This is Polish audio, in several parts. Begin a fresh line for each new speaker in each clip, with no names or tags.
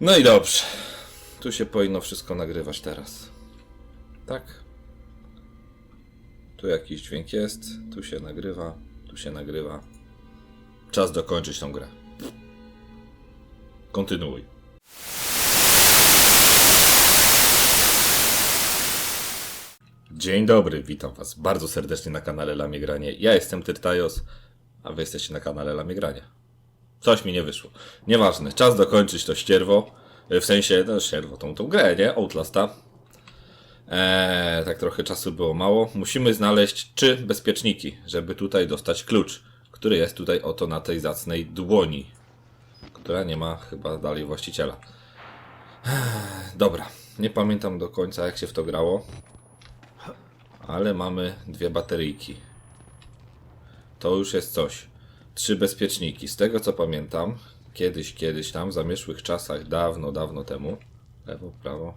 No i dobrze. Tu się powinno wszystko nagrywać teraz. Tak? Tu jakiś dźwięk jest, tu się nagrywa, tu się nagrywa. Czas dokończyć tą grę. Kontynuuj. Dzień dobry, witam was bardzo serdecznie na kanale Lamie Granie. Ja jestem Tyrtajos, a wy jesteście na kanale Lamie Granie. Coś mi nie wyszło. Nieważne, czas dokończyć to ścierwo. E, W sensie, no ścierwo, tą, tą grę, nie? Outlasta. Eee, tak trochę czasu było mało. Musimy znaleźć trzy bezpieczniki, żeby tutaj dostać klucz, który jest tutaj oto na tej zacnej dłoni, która nie ma chyba dalej właściciela. Eee, dobra, nie pamiętam do końca jak się w to grało, ale mamy dwie bateryjki. To już jest coś. Trzy bezpieczniki. Z tego co pamiętam, kiedyś, kiedyś tam, w zamieszłych czasach, dawno, dawno temu, lewo, prawo,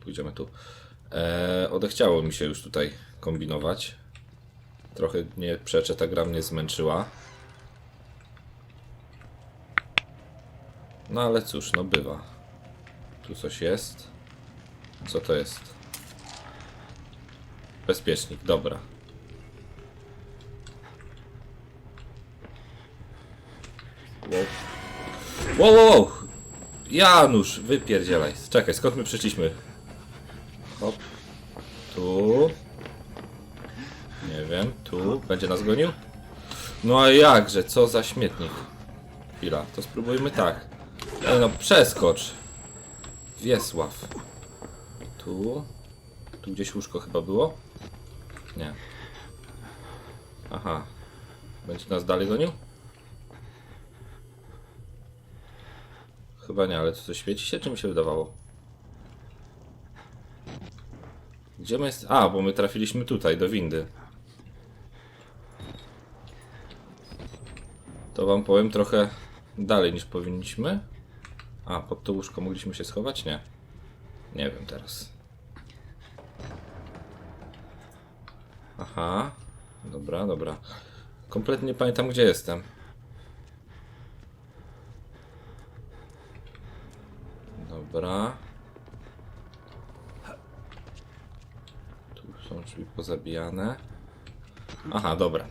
pójdziemy tu, e, odechciało mi się już tutaj kombinować. Trochę nie przeczę, ta gra mnie zmęczyła. No ale cóż, no bywa. Tu coś jest. Co to jest? Bezpiecznik, dobra. Wow. Wow, wow. Janusz, wypierdzielaj. Czekaj, skąd my przyszliśmy? Hop. Tu. Nie wiem, tu. Będzie nas gonił? No a jakże, co za śmietnik. Chwila, to spróbujmy tak. No, przeskocz. Wiesław. Tu. Tu gdzieś łóżko chyba było? Nie. Aha. Będzie nas dalej gonił? Chyba nie, ale to coś świeci się, czy mi się wydawało? Gdzie my jest? A, bo my trafiliśmy tutaj, do windy. To wam powiem trochę dalej niż powinniśmy. A, pod to łóżko mogliśmy się schować? Nie. Nie wiem teraz. Aha. Dobra, dobra. Kompletnie nie pamiętam gdzie jestem. Dobra. Tu są drzwi pozabijane. Aha, dobra.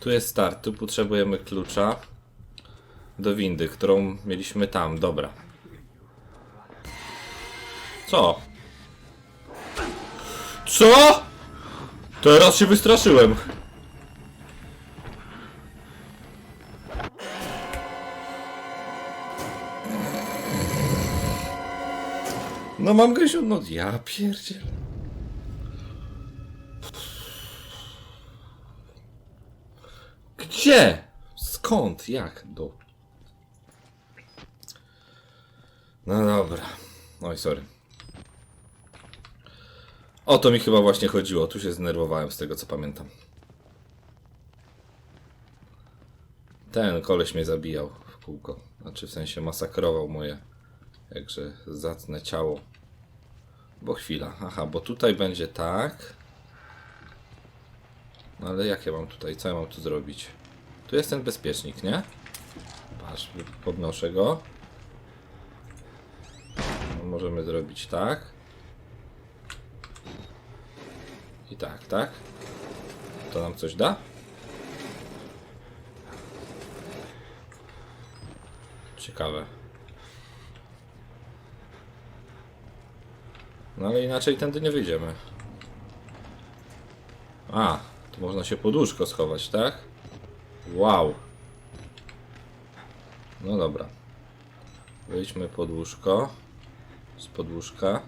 Tu jest start, tu potrzebujemy klucza do windy, którą mieliśmy tam, dobra. Co? Co? Teraz się wystraszyłem. No mam Grysiu, no ja pierdziel. Gdzie? Skąd? Jak? Do... No dobra. Oj, sorry. O to mi chyba właśnie chodziło. Tu się zdenerwowałem z tego co pamiętam. Ten koleś mnie zabijał w kółko. Znaczy w sensie masakrował moje jakże zacne ciało. Bo chwila. Aha, bo tutaj będzie tak. No ale jak ja mam tutaj? Co ja mam tu zrobić? Tu jest ten bezpiecznik, nie? Patrz, podnoszę go. No, możemy zrobić tak. I tak, tak? To nam coś da? Ciekawe. No ale inaczej tędy nie wyjdziemy. A, tu można się pod łóżko schować, tak? Wow. No dobra. Wejdźmy pod łóżko. Z podłóżka.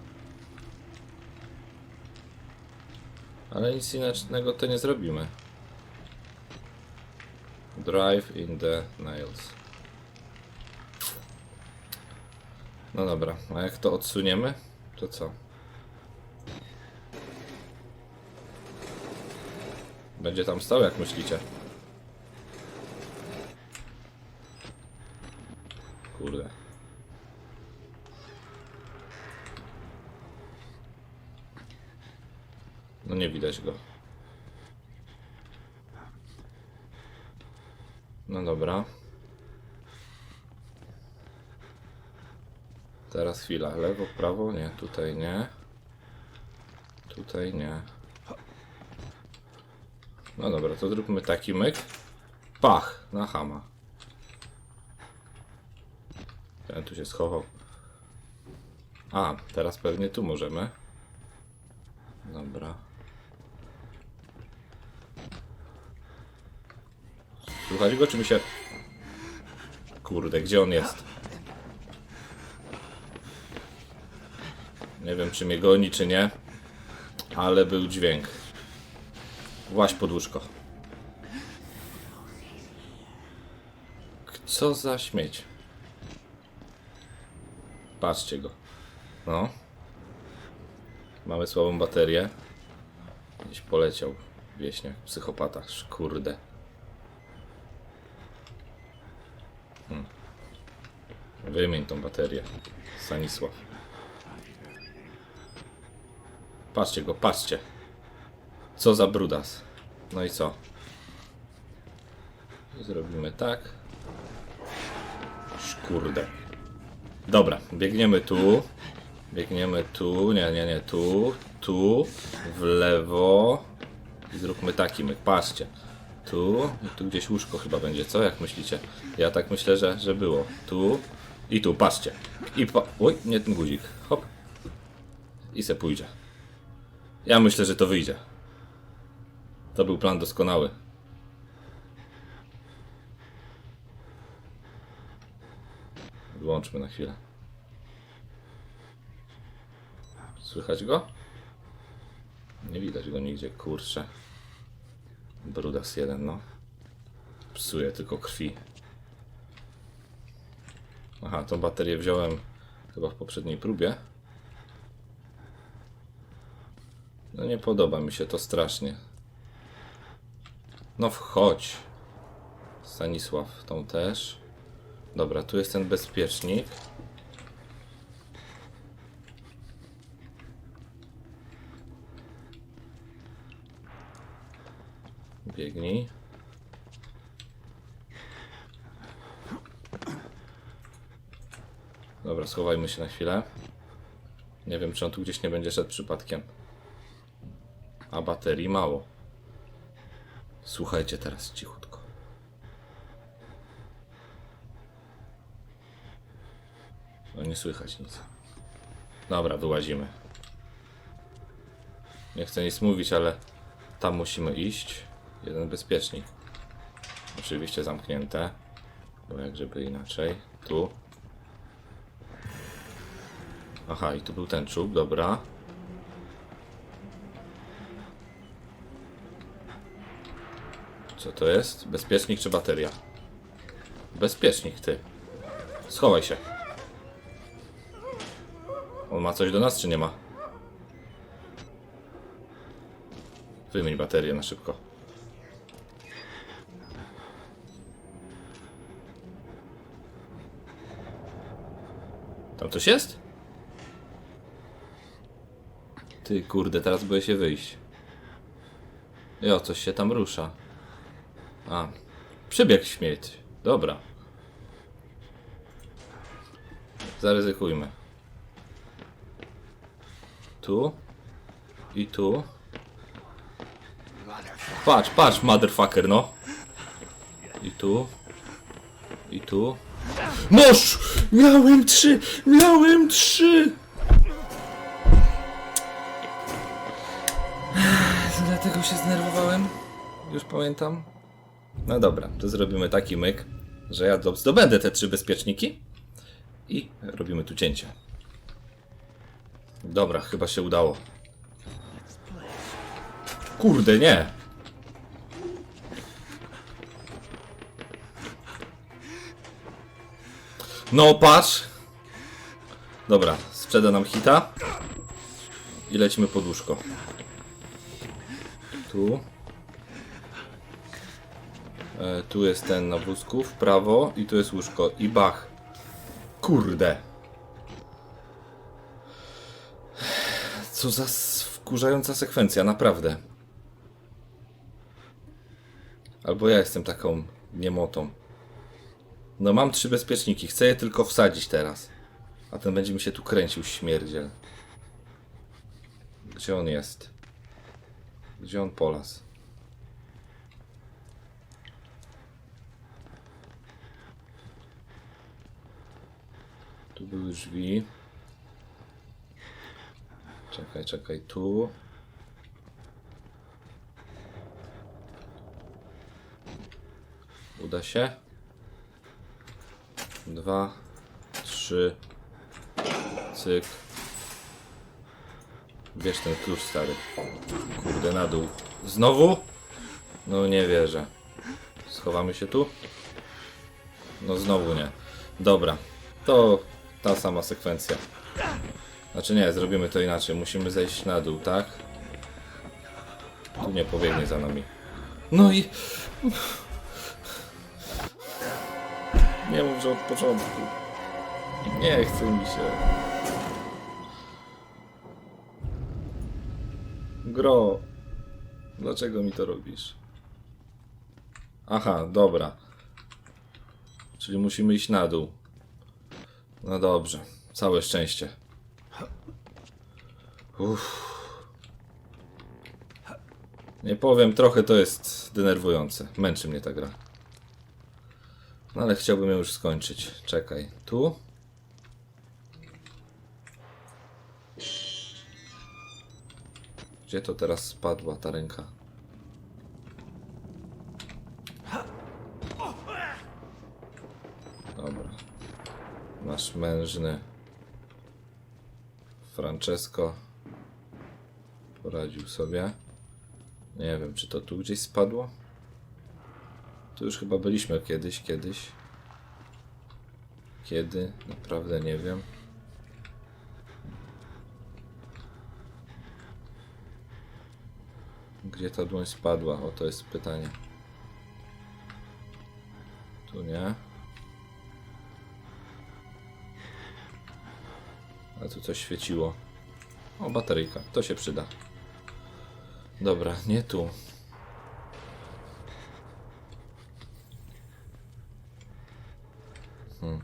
Ale nic innego to nie zrobimy. Drive in the nails. No dobra, a jak to odsuniemy, to co? Będzie tam stał, jak myślicie? Kurde. No nie widać go. No dobra. Teraz chwila. Lewo, prawo? Nie, tutaj nie. Tutaj nie. No dobra, to zróbmy taki myk. Pach, na hama. Ten tu się schował. A, teraz pewnie tu możemy. Dobra. Słuchać go, czy mi się... Kurde, gdzie on jest? Nie wiem, czy mnie goni, czy nie. Ale był dźwięk. Właś pod łóżko. Co za śmieć. Patrzcie go. No. Mamy słabą baterię. Gdzieś poleciał wieśniak, psychopata. Kurde. Hmm. Wymień tą baterię. Stanisław. Patrzcie go, patrzcie. Co za brudas. No i co? Zrobimy tak. Szkurde. Dobra, biegniemy tu. Biegniemy tu. Nie, nie, nie, tu. Tu. W lewo. I zróbmy taki myk. Patrzcie. Tu. Tu gdzieś łóżko chyba będzie, co? Jak myślicie? Ja tak myślę, że, że było. Tu. I tu, patrzcie. I pa... Oj, nie ten guzik. Hop. I se pójdzie. Ja myślę, że to wyjdzie. To był plan doskonały. Wyłączmy na chwilę. Słychać go? Nie widać go nigdzie, kurczę. Brudas jeden, no. Psuje tylko krwi. Aha, tą baterię wziąłem chyba w poprzedniej próbie. No nie podoba mi się to strasznie. No wchodź. Stanisław, tą też. Dobra, tu jest ten bezpiecznik. Biegnij. Dobra, schowajmy się na chwilę. Nie wiem, czy on tu gdzieś nie będzie szedł przypadkiem. A baterii mało. Słuchajcie teraz cichutko. No nie słychać nic. Dobra, wyłazimy. Nie chcę nic mówić, ale tam musimy iść. Jeden bezpiecznik. Oczywiście zamknięte. Bo jak żeby inaczej. Tu. Aha, i tu był ten czub, dobra. Co to jest? Bezpiecznik czy bateria? Bezpiecznik, ty. Schowaj się. On ma coś do nas, czy nie ma? Wymień baterię na szybko. Tam coś jest? Ty kurde, teraz boję się wyjść. Jo, coś się tam rusza. A, przebieg śmierć. Dobra. Zaryzykujmy. Tu. I tu. Patrz, patrz, motherfucker, no. I tu. I tu. Noż! Miałem trzy! Miałem trzy! Dlatego się zdenerwowałem. Już pamiętam. No dobra, to zrobimy taki myk, że ja do- zdobędę te trzy bezpieczniki i robimy tu cięcie. Dobra, chyba się udało. Kurde, nie! No, patrz! Dobra, sprzeda nam hita. I lecimy pod łóżko. Tu. E, tu jest ten na wózku, w prawo i tu jest łóżko. I bach. Kurde. Co za wkurzająca sekwencja, naprawdę. Albo ja jestem taką niemotą. No mam trzy bezpieczniki, chcę je tylko wsadzić teraz. A ten będzie mi się tu kręcił, śmierdziel. Gdzie on jest? Gdzie on polas? Tu były drzwi. Czekaj, czekaj, tu. Uda się. Dwa, trzy. Cyk. Bierz ten klucz stary. Kurde, na dół. Znowu? No nie wierzę. Schowamy się tu? No znowu nie. Dobra. To ta sama sekwencja. Znaczy nie, zrobimy to inaczej. Musimy zejść na dół, tak? Tu nie pobiegnie za nami. No i... Nie mów, że od początku. Nie chce mi się. Gro. Dlaczego mi to robisz? Aha, dobra. Czyli musimy iść na dół. No dobrze. Całe szczęście. Uff. Nie powiem, trochę to jest denerwujące. Męczy mnie ta gra. No ale chciałbym ją już skończyć. Czekaj, tu? Gdzie to teraz spadła ta ręka? Dobra. Nasz mężny Francesco poradził sobie. Nie wiem, czy to tu gdzieś spadło? Tu już chyba byliśmy kiedyś, kiedyś. Kiedy? Naprawdę nie wiem. Gdzie ta dłoń spadła? O, to jest pytanie. Tu nie. A tu coś świeciło. O, bateryjka. To się przyda. Dobra, nie tu. Hmm.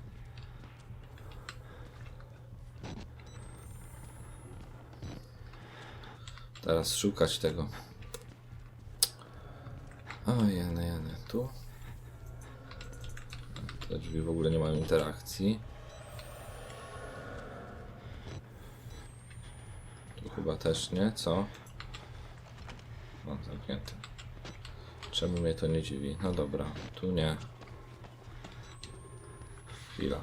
Teraz szukać tego. O, jene, jene. Tu? Te drzwi w ogóle nie mają interakcji. Tu chyba też nie, co? O, zamknięte. Czemu mnie to nie dziwi? No dobra, tu nie. Chwila.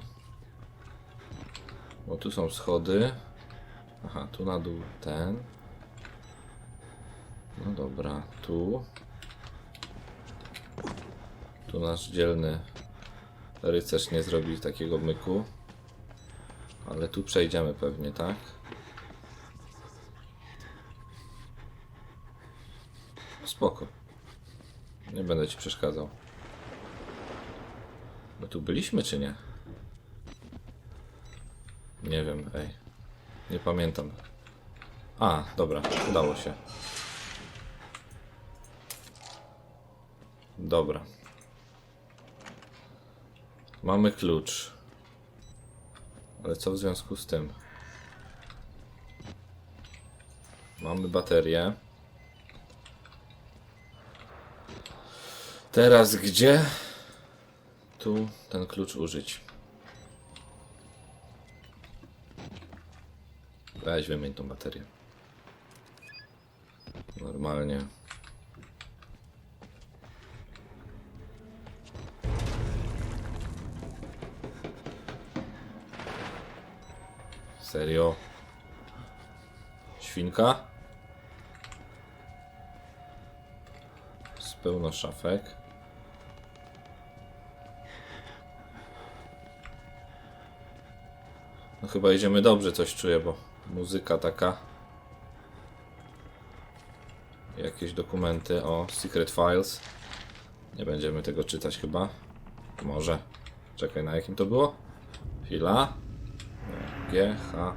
Bo tu są schody. Aha, tu na dół ten. No dobra, tu. Tu nasz dzielny rycerz nie zrobi takiego myku. Ale tu przejdziemy pewnie, tak? Spoko. Nie będę ci przeszkadzał. My tu byliśmy, czy nie? Nie wiem, ej. Nie pamiętam. A, dobra, udało się. Dobra. Mamy klucz. Ale co w związku z tym? Mamy baterię. Teraz gdzie? Tu ten klucz użyć. Weź wymień tą baterię. Normalnie. Serio? Świnka? Z pełno szafek. Chyba idziemy dobrze, coś czuję, bo muzyka taka. Jakieś dokumenty o Secret Files. Nie będziemy tego czytać chyba. Może. Czekaj, na jakim to było? Chwila. G, H,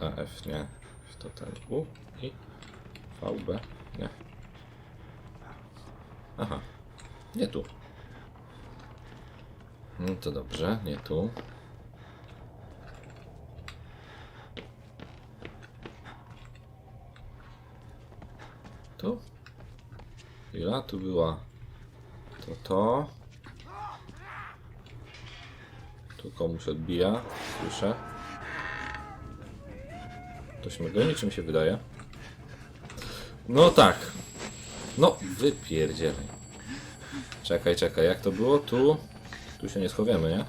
E, F, nie. To ten U i V, B, nie. Aha. Nie tu. No to dobrze, nie tu. Tu? Chwila, tu była to to. Tu komuś odbija, słyszę. Ktoś mnie goni, mi się wydaje? No tak. No, wypierdzielaj. Czekaj, czekaj, jak to było? Tu? Tu się nie schowiemy, nie?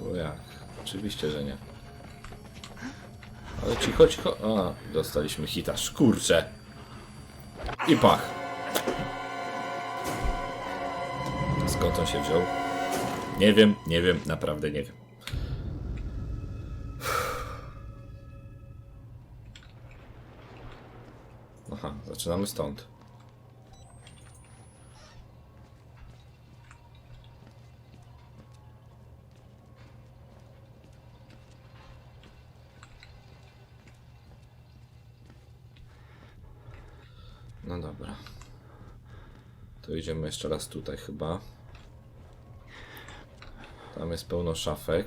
Bo jak? Oczywiście, że nie. Ale cicho, cicho. A, dostaliśmy hita. Szkurcze. I pach. Skąd on się wziął? Nie wiem, nie wiem, naprawdę nie wiem. Aha, zaczynamy stąd. No dobra. To idziemy jeszcze raz tutaj chyba. Tam jest pełno szafek.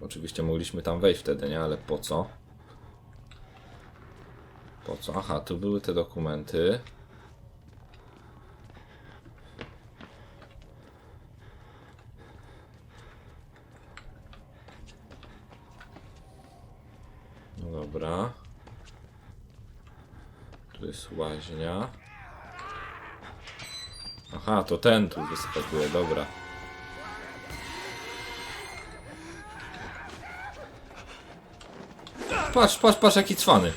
Oczywiście mogliśmy tam wejść wtedy, nie? Ale po co? Po co? Aha, tu były te dokumenty. No dobra. Tu jest łaźnia. Aha, to ten tu wyskakuje, dobra. Patrz, patrz, patrz jaki cwany.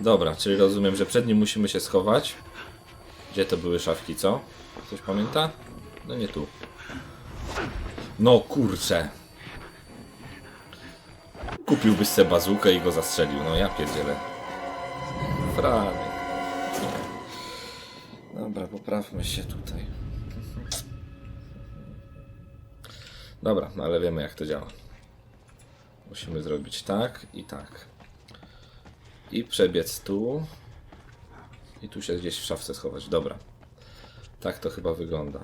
Dobra, czyli rozumiem, że przed nim musimy się schować. Gdzie to były szafki, co? Ktoś pamięta? No nie tu. No kurczę. Kupiłbyś sobie bazukę i go zastrzelił. No ja pierdzielę. Franek. Poprawmy się tutaj. Dobra, no ale wiemy jak to działa. Musimy zrobić tak i tak. I przebiec tu. I tu się gdzieś w szafce schować. Dobra. Tak to chyba wygląda.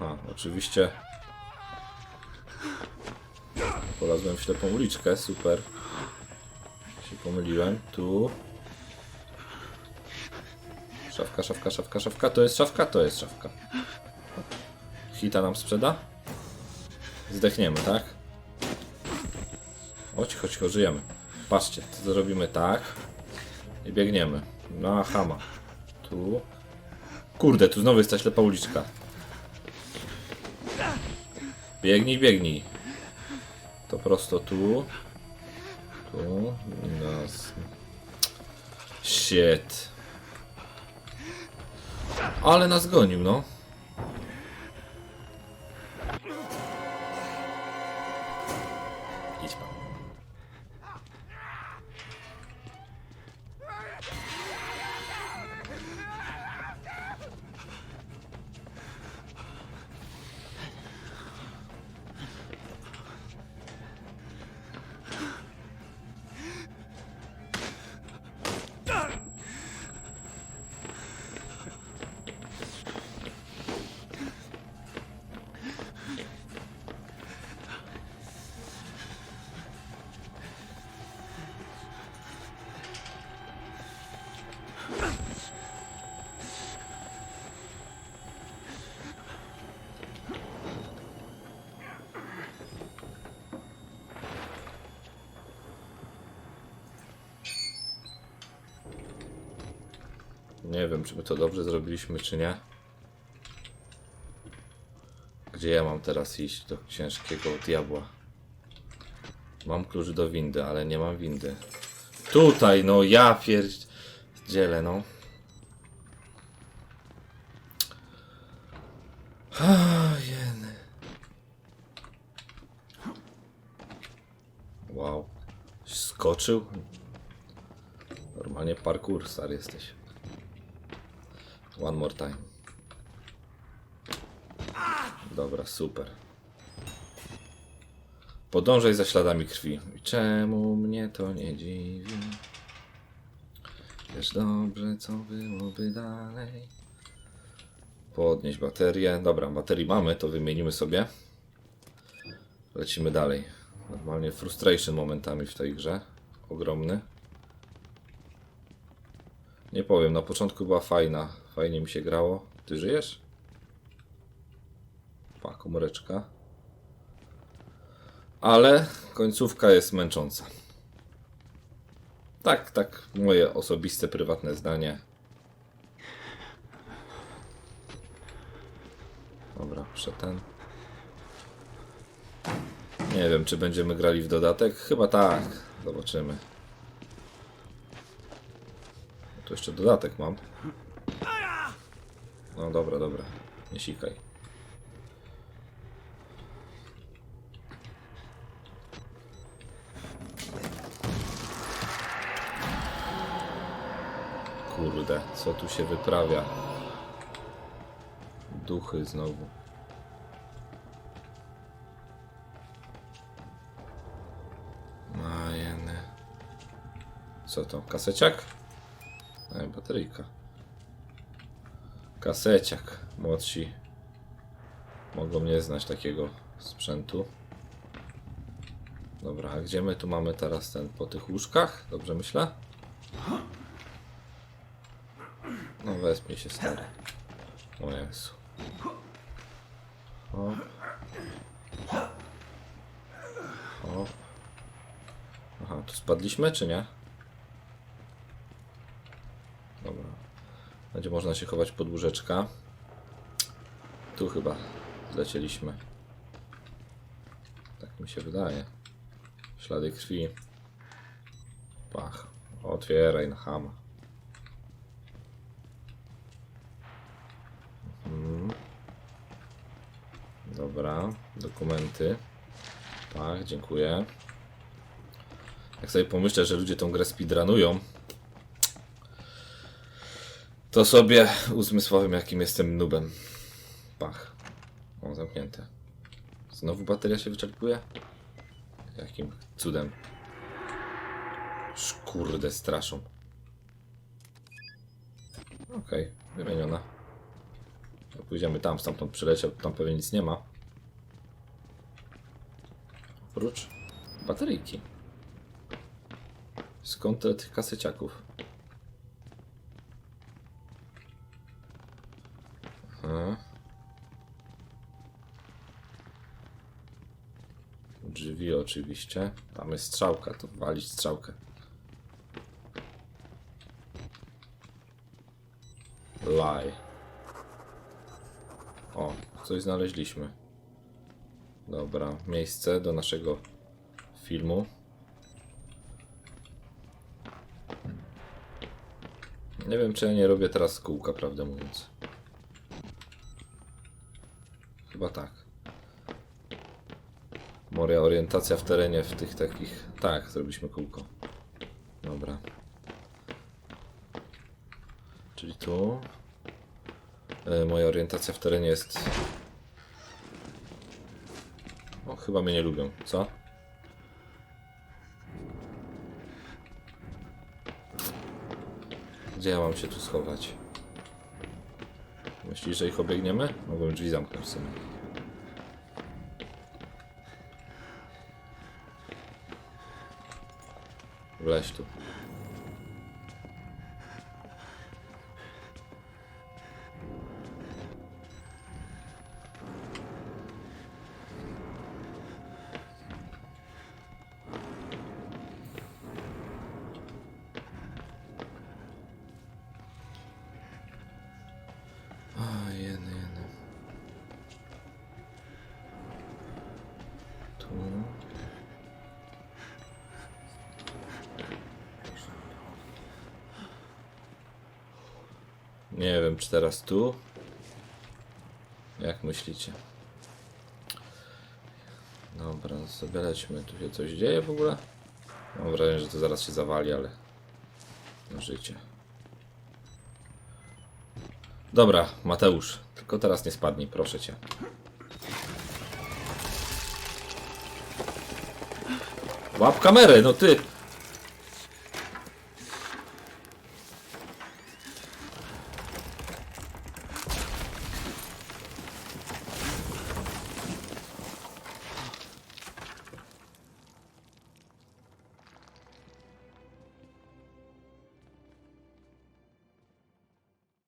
A, oczywiście. Polazłem w ślepą uliczkę, super. Się pomyliłem. Tu. Szafka, szafka, szafka, szafka. To jest szafka? To jest szafka. Hita nam sprzeda? Zdechniemy, tak? Chodź, chodź, chodź, żyjemy. Patrzcie, to zrobimy tak. I biegniemy. Na hama. Tu. Kurde, tu znowu jest ta ślepa uliczka. Biegnij, biegnij. To prosto tu. Tu. Nas. Shit. Ale nas gonił, no. Nie wiem, czy my to dobrze zrobiliśmy, czy nie. Gdzie ja mam teraz iść do ciężkiego diabła? Mam klucz do windy, ale nie mam windy. Tutaj, no ja pierdzielę, no. Jeny. Wow. Skoczył? Normalnie parkour, stary jesteś. One more time. Dobra, super. Podążaj za śladami krwi. Czemu mnie to nie dziwi? Wiesz dobrze, co byłoby dalej. Podnieść baterię. Dobra, baterii mamy, to wymienimy sobie. Lecimy dalej. Normalnie frustration momentami w tej grze. Ogromny. Nie powiem, na początku była fajna. Fajnie mi się grało. Ty żyjesz? Pa, komóreczka. Ale końcówka jest męcząca. Tak, tak, moje osobiste, prywatne zdanie. Dobra, jeszcze ten. Nie wiem, czy będziemy grali w dodatek. Chyba tak. Zobaczymy. Tu jeszcze dodatek mam. No dobra, dobra. Nie sikaj. Kurde, co tu się wyprawia? Duchy znowu. Majeny. Co to? Kaseciak? Ej, bateryjka. Kaseciak. Młodsi mogą nie znać takiego sprzętu. Dobra, a gdzie my tu mamy teraz ten po tych łóżkach? Dobrze myślę? No wezmij się stary. O Jezu. Hop. Hop. Aha, tu spadliśmy czy nie? Dobra. Będzie można się chować pod łóżeczka. Tu chyba zlecieliśmy. Tak mi się wydaje. Ślady krwi. Pach. Otwieraj na hama. Dobra, dokumenty. Tak, dziękuję. Jak sobie pomyślę, że ludzie tą grę speedrunują, to sobie uzmysłowym, jakim jestem nubem. Pach. O, zamknięte. Znowu bateria się wyczerpuje? Jakim cudem? Szkurde, straszą. Okej, wymieniona. No, Pójdziemy tam, stamtąd przyleciał, tam pewnie nic nie ma. Oprócz bateryjki. Skąd tyle tych kaseciaków? Aha. Drzwi oczywiście. Tam jest strzałka, to walić strzałkę. Lie. O, coś znaleźliśmy. Dobra, miejsce do naszego filmu. Nie wiem, czy ja nie robię teraz kółka, prawdę mówiąc. Chyba tak. Moja orientacja w terenie w tych takich... Tak, zrobiliśmy kółko. Dobra. Czyli tu... E, moja orientacja w terenie jest... O, chyba mnie nie lubią, co? Gdzie ja mam się tu schować? Myślisz, że ich obiegniemy? Mogłem drzwi zamknąć w sumie. Wleź tu. Nie wiem, czy teraz tu? Jak myślicie? Dobra, sobie lećmy. Tu się coś dzieje w ogóle? Mam wrażenie, że to zaraz się zawali, ale... No życie. Dobra, Mateusz. Tylko teraz nie spadnij, proszę cię. Łap kamerę, no ty!